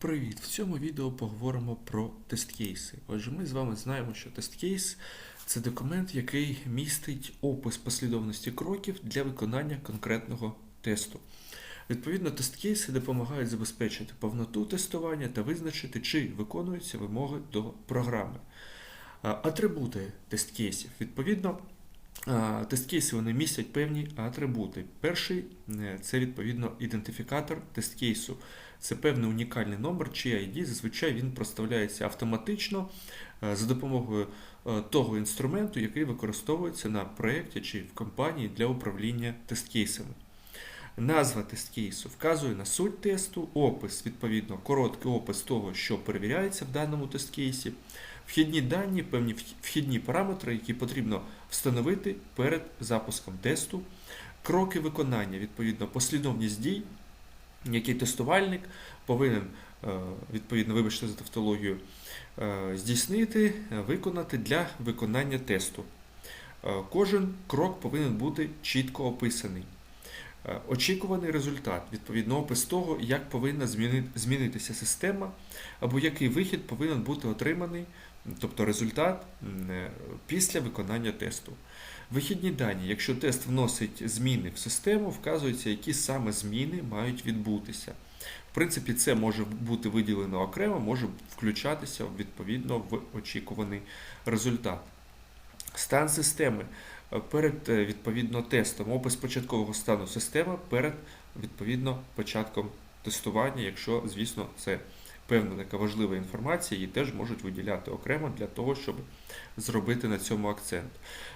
Привіт! В цьому відео поговоримо про тест-кейси. Отже, ми з вами знаємо, що тест-кейс це документ, який містить опис послідовності кроків для виконання конкретного тесту. Відповідно, тест-кейси допомагають забезпечити повноту тестування та визначити, чи виконуються вимоги до програми. Атрибути тест-кейсів. Відповідно, тест-кейси вони містять певні атрибути. Перший е, це відповідно ідентифікатор тест-кейсу. Це певний унікальний номер чи ID. Зазвичай він проставляється автоматично е, за допомогою е, того інструменту, який використовується на проєкті чи в компанії для управління тест-кейсами. Назва тест-кейсу вказує на суть тесту, опис, відповідно, короткий опис того, що перевіряється в даному тест-кейсі, вхідні дані, певні вхідні параметри, які потрібно встановити перед запуском тесту, кроки виконання, відповідно, послідовність дій, який тестувальник повинен, е, відповідно, вибачте за тавтологію, е, здійснити, виконати для виконання тесту. Е, Кожен крок повинен бути чітко описаний. Очікуваний результат, відповідно, опис того, як повинна змінитися система, або який вихід повинен бути отриманий, тобто результат е, після виконання тесту. Вихідні дані, якщо тест вносить зміни в систему, вказується, які саме зміни мають відбутися. В принципі, це може бути виділено окремо, може включатися відповідно в очікуваний результат. Стан системи Е, перед е, відповідно тестом, опис початкового стану системи перед відповідно початком тестування, якщо, звісно, це певна така важлива інформація, її теж можуть виділяти окремо для того, щоб зробити на цьому акцент.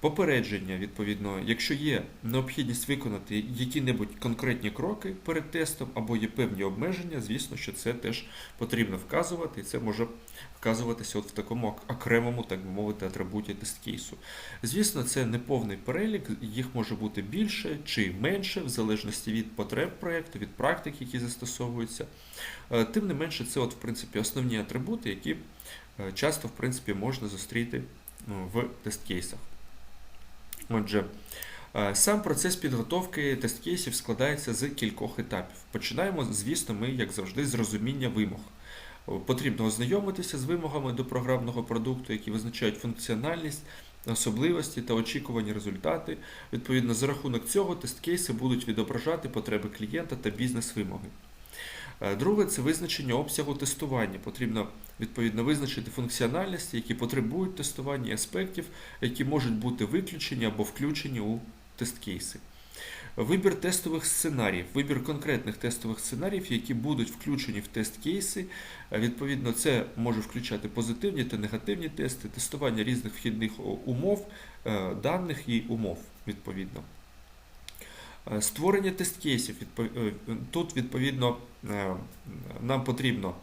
Попередження, відповідно, якщо є необхідність виконати які-небудь конкретні кроки перед тестом або є певні обмеження, звісно, що це теж потрібно вказувати, і це може вказуватися от в такому окремому, так би мовити, атрибуті тест-кейсу. Звісно, це не повний перелік, їх може бути більше чи менше, в залежності від потреб проєкту, від практик, які застосовуються. Е, Тим не менше, це, от, в принципі, основні атрибути, які е, часто, в принципі, можна зустріти ну, в тест-кейсах. Отже, е, сам процес підготовки тест-кейсів складається з кількох етапів. Починаємо, звісно, ми, як завжди, з розуміння вимог. Потрібно ознайомитися з вимогами до програмного продукту, які визначають функціональність, особливості та очікувані результати. Відповідно, за рахунок цього тест-кейси будуть відображати потреби клієнта та бізнес-вимоги. Е, Друге це визначення обсягу тестування. Потрібно відповідно визначити функціональності, які потребують тестування і аспектів, які можуть бути виключені або включені у тест-кейси. Вибір тестових сценаріїв, вибір конкретних тестових сценаріїв, які будуть включені в тест-кейси. Е, Відповідно, це може включати позитивні та негативні тести, тестування різних вхідних умов, е, даних і умов, відповідно. Е, Створення тест-кейсів. Тут, відповідно, нам потрібно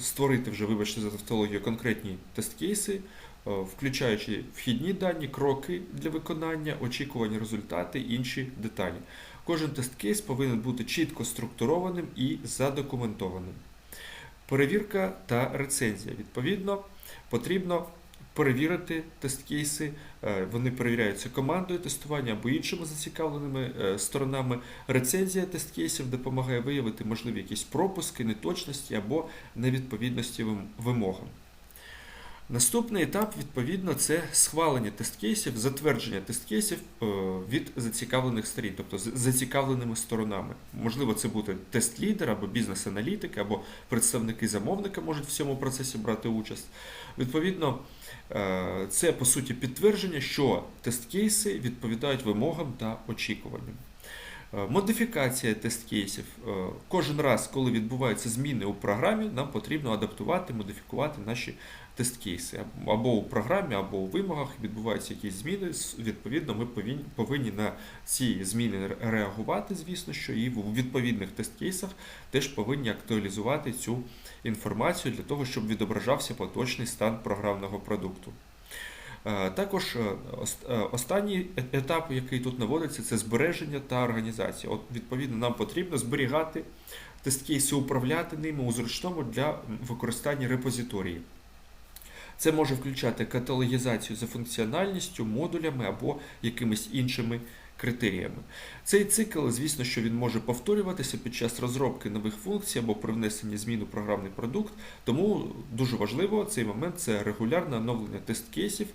створити вже, вибачте за тавтологію, конкретні тест-кейси, включаючи вхідні дані, кроки для виконання, очікувані результати, інші деталі. Кожен тест-кейс повинен бути чітко структурованим і задокументованим. Перевірка та рецензія. Відповідно, потрібно перевірити тест-кейси. Е, Вони перевіряються командою тестування або іншими зацікавленими е, сторонами. Рецензія тест-кейсів допомагає виявити можливі якісь пропуски, неточності або невідповідності вимогам. Наступний етап, відповідно, це схвалення тест-кейсів, затвердження тест-кейсів е, від зацікавлених сторін, тобто з зацікавленими сторонами. Можливо, це буде тест-лідер або бізнес-аналітик, або представники замовника можуть в цьому процесі брати участь. Відповідно, е, це по суті підтвердження, що тест-кейси відповідають вимогам та очікуванням. Е, Модифікація тест-кейсів. Е, Кожен раз, коли відбуваються зміни у програмі, нам потрібно адаптувати, модифікувати наші тест-кейси. Або у програмі, або у вимогах відбуваються якісь зміни. Відповідно, ми повинні, на ці зміни реагувати, звісно, що і в відповідних тест-кейсах теж повинні актуалізувати цю інформацію для того, щоб відображався поточний стан програмного продукту. Е, Також е, е, останній етап, який тут наводиться, це збереження та організація. От, відповідно, нам потрібно зберігати тест-кейси, управляти ними у зручному для використання репозиторії. Це може включати каталогізацію за функціональністю, модулями або якимись іншими критеріями. Цей цикл, звісно, що він може повторюватися під час розробки нових функцій або при внесенні змін у програмний продукт. Тому дуже важливо цей момент це регулярне оновлення тест-кейсів,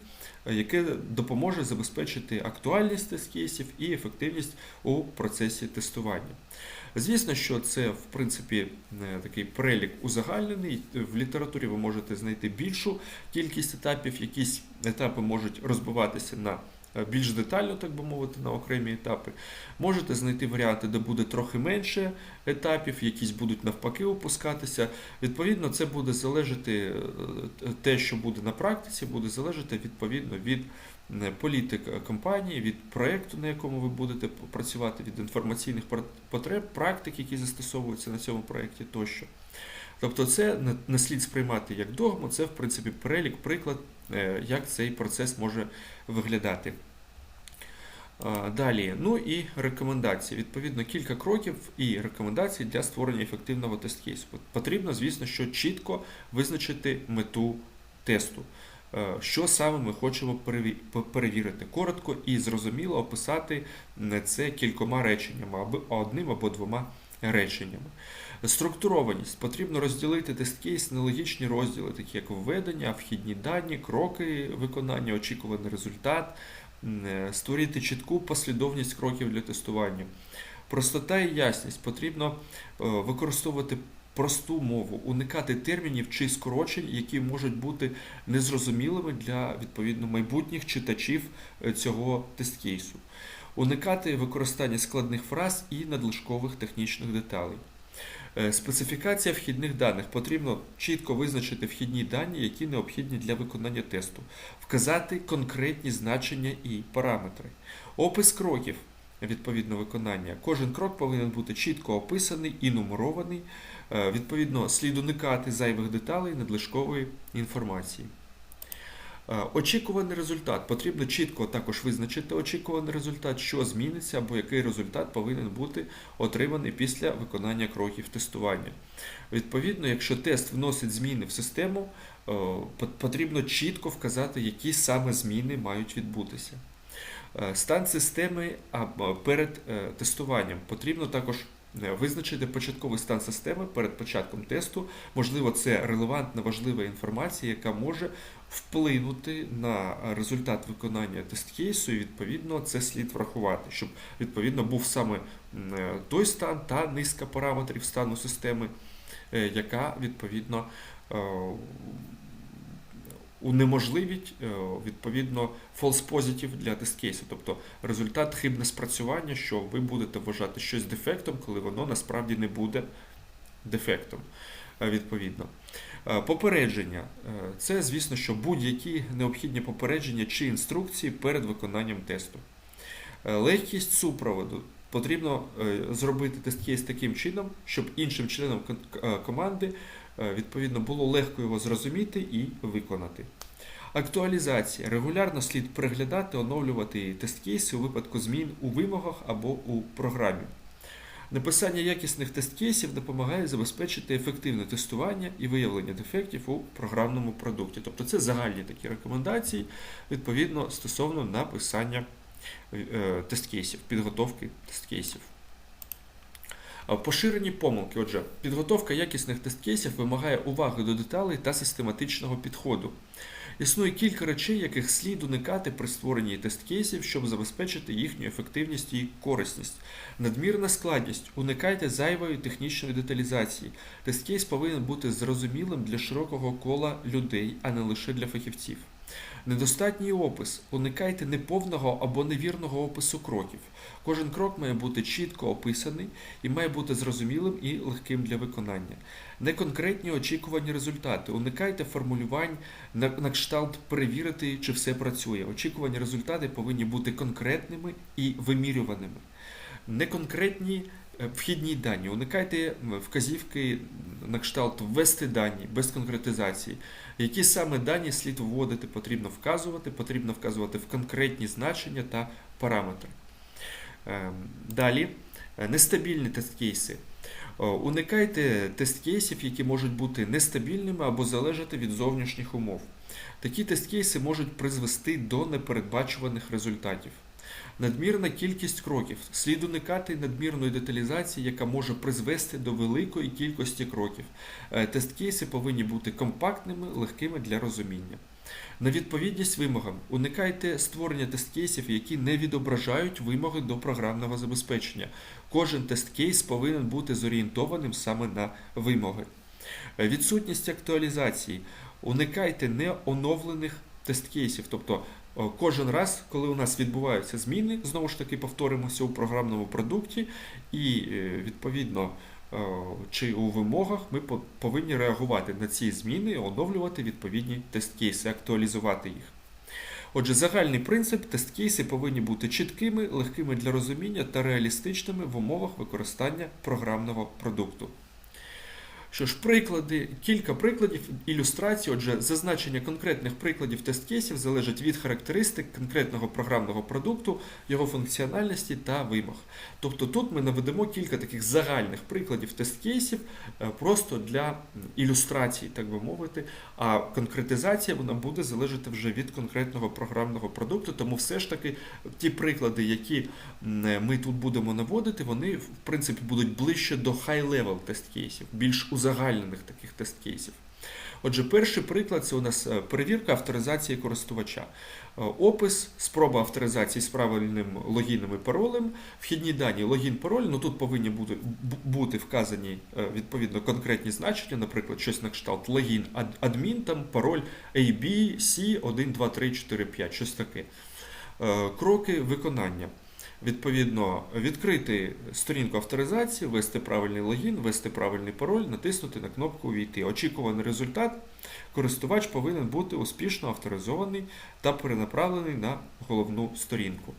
яке допоможе забезпечити актуальність тест-кейсів і ефективність у процесі тестування. Звісно, що це в принципі е, такий перелік узагальнений. В літературі ви можете знайти більшу кількість етапів, якісь етапи можуть розбиватися на більш детально, так би мовити, на окремі етапи. Можете знайти варіанти, де буде трохи менше етапів, якісь будуть навпаки опускатися. Відповідно, це буде залежати е, те, що буде на практиці, буде залежати відповідно від е, політик компанії, від проєкту, на якому ви будете працювати, від інформаційних потреб, практик, які застосовуються на цьому проєкті тощо. Тобто це не- слід сприймати як догму, це в принципі перелік, приклад, е, як цей процес може виглядати. Далі, ну і рекомендації. Відповідно, кілька кроків і рекомендацій для створення ефективного тест-кейсу. Потрібно, звісно, що чітко визначити мету тесту. Е, Що саме ми хочемо перевірити? Коротко і зрозуміло описати це кількома реченнями, або одним або двома реченнями. Структурованість. Потрібно розділити тест-кейс на логічні розділи, такі як введення, вхідні дані, кроки виконання, очікуваний результат, е, створити чітку послідовність кроків для тестування. Простота і ясність. Потрібно е, використовувати просту мову, уникати термінів чи скорочень, які можуть бути незрозумілими для відповідно майбутніх читачів е, цього тест-кейсу. Уникати використання складних фраз і надлишкових технічних деталей. Е, Специфікація вхідних даних. Потрібно чітко визначити вхідні дані, які необхідні для виконання тесту, вказати конкретні значення і параметри. Опис кроків відповідно виконання. Кожен крок повинен бути чітко описаний і нумерований. Е, Відповідно, слід уникати зайвих деталей, надлишкової інформації. Е, Очікуваний результат. Потрібно чітко також визначити очікуваний результат, що зміниться або який результат повинен бути отриманий після виконання кроків тестування. Відповідно, якщо тест вносить зміни в систему, е, потрібно чітко вказати, які саме зміни мають відбутися. Е, Стан системи перед тестуванням потрібно також визначити початковий стан системи перед початком тесту. Можливо, це релевантна важлива інформація, яка може вплинути на результат виконання тест-кейсу, і відповідно це слід врахувати, щоб відповідно був саме е, той стан та низка параметрів стану системи, е, яка відповідно е, унеможливить відповідно false positive для тест-кейсу, тобто результат хибне спрацювання, що ви будете вважати щось дефектом, коли воно насправді не буде дефектом. Відповідно. Е, Попередження Е, це, звісно, що будь-які необхідні попередження чи інструкції перед виконанням тесту. Е, Легкість супроводу. Потрібно зробити тест-кейс таким чином, щоб іншим членам команди відповідно було легко його зрозуміти і виконати. Актуалізація. Регулярно слід переглядати, оновлювати тест-кейси у випадку змін у вимогах або у програмі. Написання якісних тест-кейсів допомагає забезпечити ефективне тестування і виявлення дефектів у програмному продукті. Тобто це загальні такі рекомендації відповідно стосовно написання е, тест-кейсів, підготовки тест-кейсів. Поширені помилки. Отже, підготовка якісних тест-кейсів вимагає уваги до деталей та систематичного підходу. Існує кілька речей, яких слід уникати при створенні тест-кейсів, щоб забезпечити їхню ефективність і корисність. Надмірна складність. Уникайте зайвої технічної деталізації. Тест-кейс повинен бути зрозумілим для широкого кола людей, а не лише для фахівців. Недостатній опис. Уникайте неповного або невірного опису кроків. Кожен крок має бути чітко описаний і має бути зрозумілим і легким для виконання. Неконкретні очікувані результати. Уникайте формулювань на, кшталт перевірити, чи все працює. Очікувані результати повинні бути конкретними і вимірюваними. Неконкретні вхідні дані. Уникайте вказівки на кшталт ввести дані без конкретизації. Які саме дані слід вводити, потрібно вказувати, потрібно вказувати в конкретні значення та параметри. Ем, Далі, е, нестабільні тест-кейси. Уникайте тест-кейсів, які можуть бути нестабільними або залежати від зовнішніх умов. Такі тест-кейси можуть призвести до непередбачуваних результатів. Надмірна кількість кроків. Слід уникати надмірної деталізації, яка може призвести до великої кількості кроків. Е, Тест-кейси повинні бути компактними, легкими для розуміння. На відповідність вимогам уникайте створення тест-кейсів, які не відображають вимоги до програмного забезпечення. Кожен тест-кейс повинен бути зорієнтованим саме на вимоги. Е, Відсутність актуалізації. Уникайте неоновлених тест-кейсів. Тобто кожен раз, коли у нас відбуваються зміни, знову ж таки повторимося у програмному продукті, і е, відповідно е, чи у вимогах ми повинні реагувати на ці зміни, оновлювати відповідні тест-кейси, актуалізувати їх. Отже, загальний принцип тест-кейси повинні бути чіткими, легкими для розуміння та реалістичними в умовах використання програмного продукту. Що ж, приклади, кілька прикладів ілюстрацій. Отже, зазначення конкретних прикладів тест-кейсів залежить від характеристик конкретного програмного продукту, його функціональності та вимог. Тобто тут ми наведемо кілька таких загальних прикладів тест-кейсів е, просто для ілюстрації, так би мовити. А конкретизація вона буде залежати вже від конкретного програмного продукту. Тому все ж таки ті приклади, які ми тут будемо наводити, вони в принципі будуть ближче до high-level тест-кейсів, більш узагальнених таких тест-кейсів. Отже, перший приклад це у нас е, перевірка авторизації користувача. Е, Опис, спроба авторизації з правильним логіном і паролем, вхідні дані, логін, пароль. Ну тут повинні бути, бути вказані е, відповідно конкретні значення, наприклад, щось на кшталт логін ад- адмін, там пароль AB, C 1, 2, 3, 4, 5, щось таке. Кроки виконання. Відповідно, відкрити сторінку авторизації, ввести правильний логін, ввести правильний пароль, натиснути на кнопку Війти. Очікуваний результат. Користувач повинен бути успішно авторизований та перенаправлений на головну сторінку.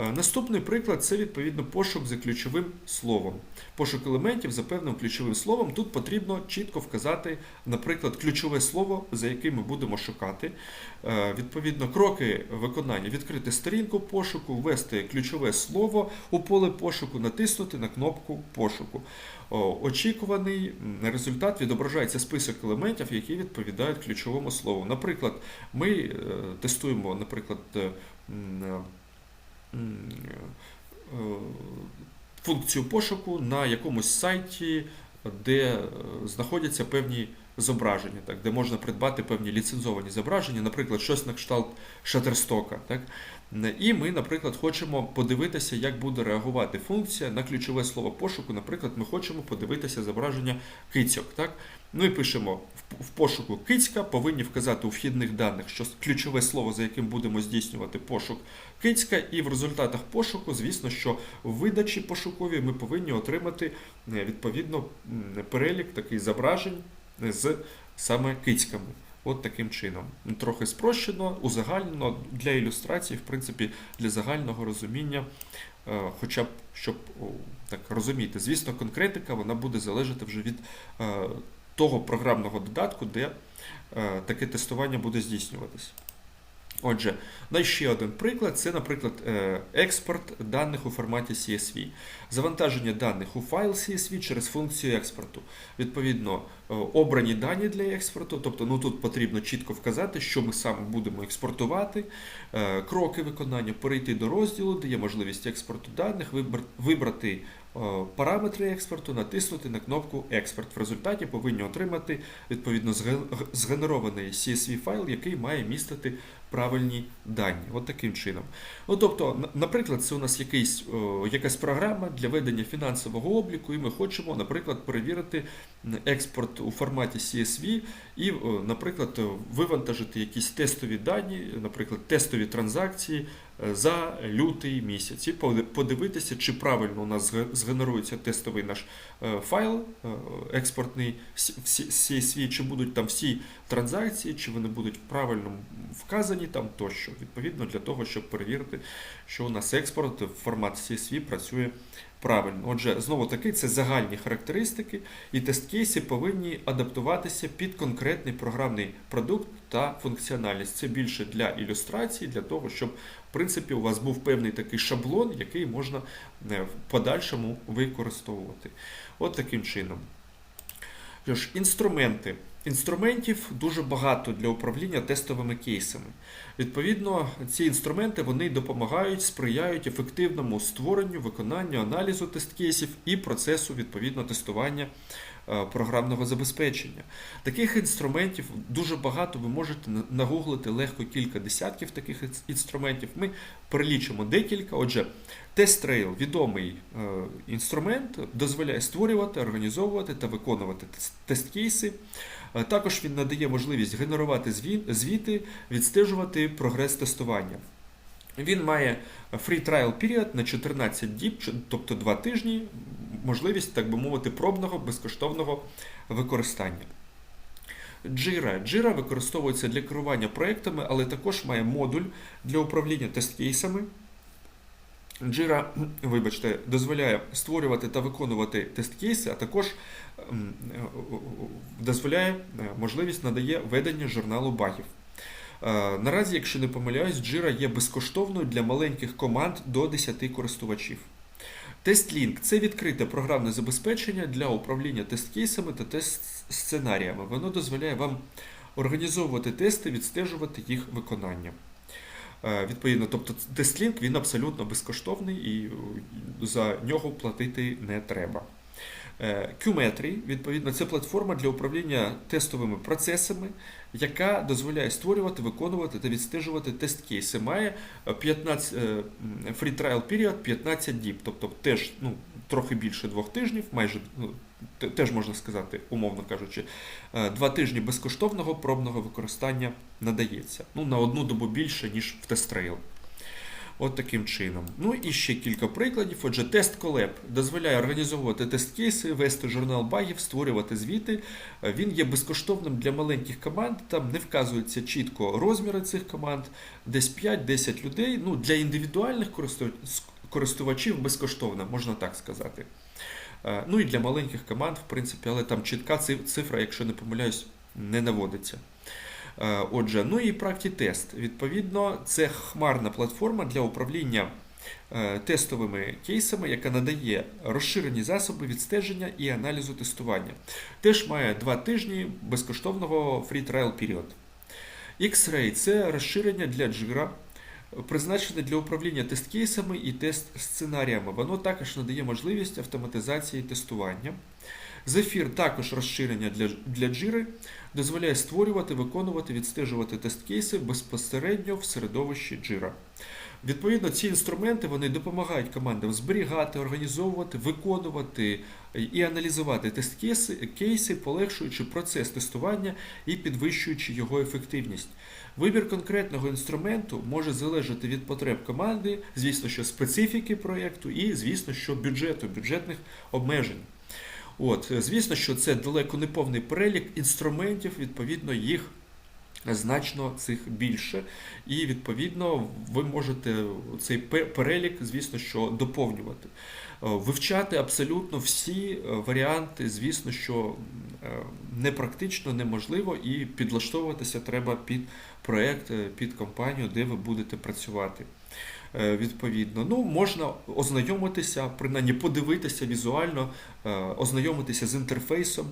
Е, Наступний приклад це відповідно пошук за ключовим словом. Пошук елементів за певним ключовим словом. Тут потрібно чітко вказати, наприклад, ключове слово, за яким ми будемо шукати. Е, Відповідно, кроки виконання: відкрити сторінку пошуку, ввести ключове слово у поле пошуку, натиснути на кнопку пошуку. Очікуваний результат відображається список елементів, які відповідають ключовому слову. Наприклад, ми е, тестуємо, наприклад, функцію пошуку на якомусь сайті, де е, знаходяться певні зображення, так, де можна придбати певні ліцензовані зображення, наприклад, щось на кшталт Shutterstock. Так. І ми, наприклад, хочемо подивитися, як буде реагувати функція на ключове слово пошуку. Наприклад, ми хочемо подивитися зображення кицьок. Так? Ну і пишемо в- пошуку кицька, повинні вказати у вхідних даних, що ключове слово, за яким будемо здійснювати пошук кицька, і в результатах пошуку, звісно, що в видачі пошуковій ми повинні отримати е, відповідно перелік такий зображень з саме кицьками. От таким чином. Трохи спрощено, узагальнено для ілюстрації, в принципі, для загального розуміння, е, хоча б щоб так розуміти. Звісно, конкретика вона буде залежати вже від е, того програмного додатку, де е, таке тестування буде здійснюватись. Отже, на ще один приклад це, наприклад, е, експорт даних у форматі CSV. Завантаження даних у файл CSV через функцію експорту. Відповідно, е, обрані дані для експорту, тобто ну, тут потрібно чітко вказати, що ми саме будемо експортувати, е, кроки виконання, перейти до розділу, де є можливість експорту даних, вибрати параметри експорту, натиснути на кнопку Експорт. В результаті повинні отримати відповідно згенерований CSV файл, який має містити правильні дані. От таким чином. Ну, тобто, наприклад, це у нас якийсь, якась програма для ведення фінансового обліку, і ми хочемо, наприклад, перевірити експорт у форматі CSV і, наприклад, вивантажити якісь тестові дані, наприклад, тестові транзакції е, за лютий місяць, і поди- подивитися, чи правильно у нас згенерується тестовий наш е, файл е, експортний всі- свій, чи будуть там всі транзакції, чи вони будуть правильно вказані там тощо. Відповідно, для того, щоб перевірити, що у нас експорт в формат CSV працює правильно. Отже, знову таки, це загальні характеристики, і тест-кейси повинні адаптуватися під конкретний програмний продукт та функціональність. Це більше для ілюстрації, для того, щоб в принципі у вас був певний такий шаблон, який можна е, в подальшому використовувати. От таким чином. Що ж, інструменти. Інструментів дуже багато для управління тестовими кейсами. Відповідно, ці інструменти вони допомагають, сприяють ефективному створенню, виконанню, аналізу тест-кейсів і процесу відповідно тестування е, програмного забезпечення. Таких інструментів дуже багато. Ви можете нагуглити легко кілька десятків таких інструментів. Ми перелічимо декілька. Отже, TestRail – відомий е, інструмент, дозволяє створювати, організовувати та виконувати тест-кейси. Е, Також він надає можливість генерувати звіти, відстежувати прогрес тестування. Він має free trial period на 14 діб, тобто 2 тижні, можливість, так би мовити, пробного безкоштовного використання. Jira. Jira використовується для керування проектами, але також має модуль для управління тест-кейсами. Jira, вибачте, дозволяє створювати та виконувати тест-кейси, а також е, дозволяє е, можливість надає ведення журналу багів. Е, Наразі, якщо не помиляюсь, Jira є безкоштовною для маленьких команд до 10 користувачів. TestLink – це відкрите програмне забезпечення для управління тест-кейсами та тест-сценаріями. Воно дозволяє вам організовувати тести, відстежувати їх виконання. Е, Відповідно, тобто TestLink він абсолютно безкоштовний і е, за нього платити не треба. Е, Qmetry, відповідно, це платформа для управління тестовими процесами, яка дозволяє створювати, виконувати та відстежувати тест-кейси. Має е, 15, е, free trial period 15 діб, тобто теж ну, трохи більше двох тижнів, майже ну, теж можна сказати, умовно кажучи, е, два тижні безкоштовного пробного використання надається. Ну, на одну добу більше, ніж в TestRail. От таким чином. Ну і ще кілька прикладів. Отже, тест Collab дозволяє організовувати тест-кейси, вести журнал багів, створювати звіти. Е, Він є безкоштовним для маленьких команд. Там не вказуються чітко розміри цих команд, десь 5-10 людей. Ну, для індивідуальних користувачів безкоштовно, можна так сказати. Е, Ну і для маленьких команд, в принципі, але там чітка цифра, якщо не помиляюсь, не наводиться. Е, Отже, ну і PractiTest. Відповідно, це хмарна платформа для управління е, тестовими кейсами, яка надає розширені засоби відстеження і аналізу тестування. Теж має два тижні безкоштовного free trial period. X-Ray це розширення для Jira, призначене для управління тест-кейсами і тест-сценаріями. Воно також надає можливість автоматизації тестування. Zephyr також розширення для, Jira, дозволяє створювати, виконувати, відстежувати тест-кейси безпосередньо в середовищі Jira. Відповідно, ці інструменти вони допомагають командам зберігати, організовувати, виконувати і аналізувати тест-кейси, кейси, полегшуючи процес тестування і підвищуючи його ефективність. Вибір конкретного інструменту може залежати від потреб команди, звісно, що специфіки проєкту і, звісно, що бюджету, бюджетних обмежень. От, звісно, що це далеко не повний перелік інструментів, відповідно, їх значно цих більше. І відповідно ви можете цей перелік, звісно, що доповнювати. Е, Вивчати абсолютно всі е, варіанти, звісно, що е, непрактично, неможливо, і підлаштовуватися треба під проект, під компанію, де ви будете працювати. Відповідно, ну можна ознайомитися, принаймні подивитися візуально, ознайомитися з інтерфейсом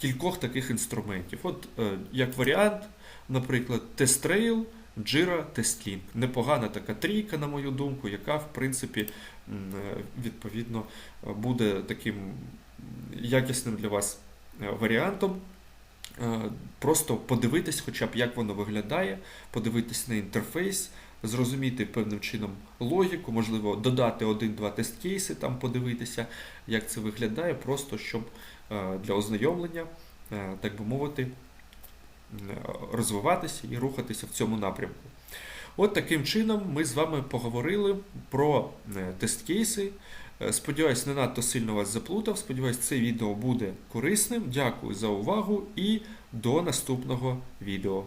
кількох таких інструментів. От е, як варіант, наприклад, TestRail, Jira, TestLink. Непогана така трійка, на мою думку, яка в принципі е, відповідно е, буде таким якісним для вас варіантом. Просто подивитись, хоча б як воно виглядає, подивитись на інтерфейс, зрозуміти певним чином логіку, можливо, додати один-два тест-кейси, там подивитися, як це виглядає, просто щоб для ознайомлення, е, так би мовити, розвиватися і рухатися в цьому напрямку. От таким чином ми з вами поговорили про е, тест-кейси. Е, Сподіваюсь, не надто сильно вас заплутав. Сподіваюсь, це відео буде корисним. Дякую за увагу і до наступного відео.